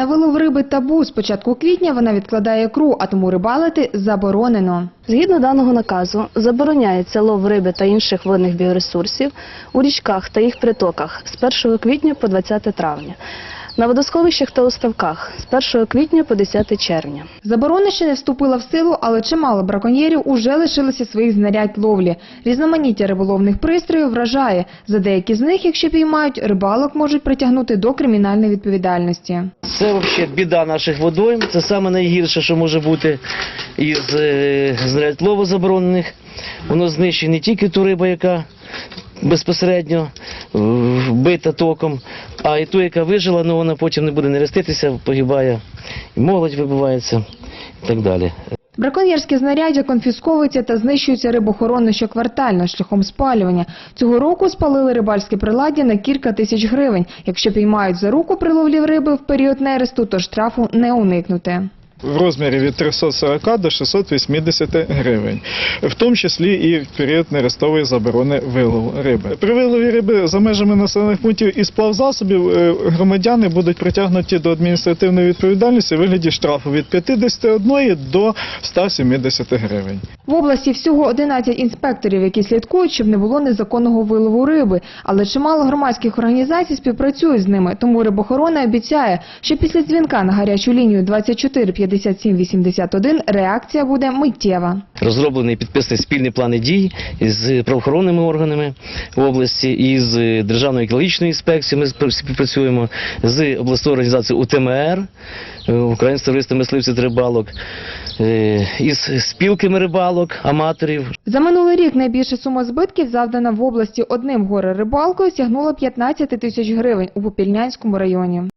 На вилов риби табу з початку квітня вона відкладає ікру, а тому рибалити заборонено. Згідно даного наказу, забороняється лов риби та інших водних біоресурсів у річках та їх притоках з 1 квітня по 20 травня, на водосховищах та уставках з 1 квітня по 10 червня. Заборона ще не вступила в силу, але чимало браконьєрів уже лишилися своїх знарядь ловлі. Різноманіття риболовних пристроїв вражає. За деякі з них, якщо піймають, рибалок можуть притягнути до кримінальної відповідальності. Це взагалі біда наших водойм. Це саме найгірше, що може бути із е, знарядь лову заборонених. Воно знищує не тільки ту рибу, яка безпосередньо е, вбита током, а і ту, яка вижила, ну вона потім не буде нереститися, погибає, і молодь вибивається і так далі. Браконьєрські знаряддя конфісковуються та знищуються рибохоронно щоквартально шляхом спалювання. Цього року спалили рибальське приладдя на кілька тисяч гривень. Якщо піймають за руку при ловлі риби в період нересту, то штрафу не уникнути. В розмірі від 340 до 680 гривень, в тому числі і в період нерестової заборони вилову риби. При вилові риби за межами населених пунктів і сплавзасобів е, громадяни будуть притягнуті до адміністративної відповідальності у вигляді штрафу від 51 до 170 гривень. В області всього 11 інспекторів, які слідкують, щоб не було незаконного вилову риби. Але чимало громадських організацій співпрацюють з ними. Тому рибохорона обіцяє, що після дзвінка на гарячу лінію 24 57 81 реакція буде миттєва. Розроблений підписаний спільний плани дій з правоохоронними органами області і з Державною екологічною інспекцією. Ми співпрацюємо з обласною організацією УТМР, е, Українське товариство мисливців рибалок, е, із спілками рибалок, аматорів. За минулий рік найбільша сума збитків, завдана в області одним горе рибалкою, сягнула 15 тисяч гривень у Попільнянському районі.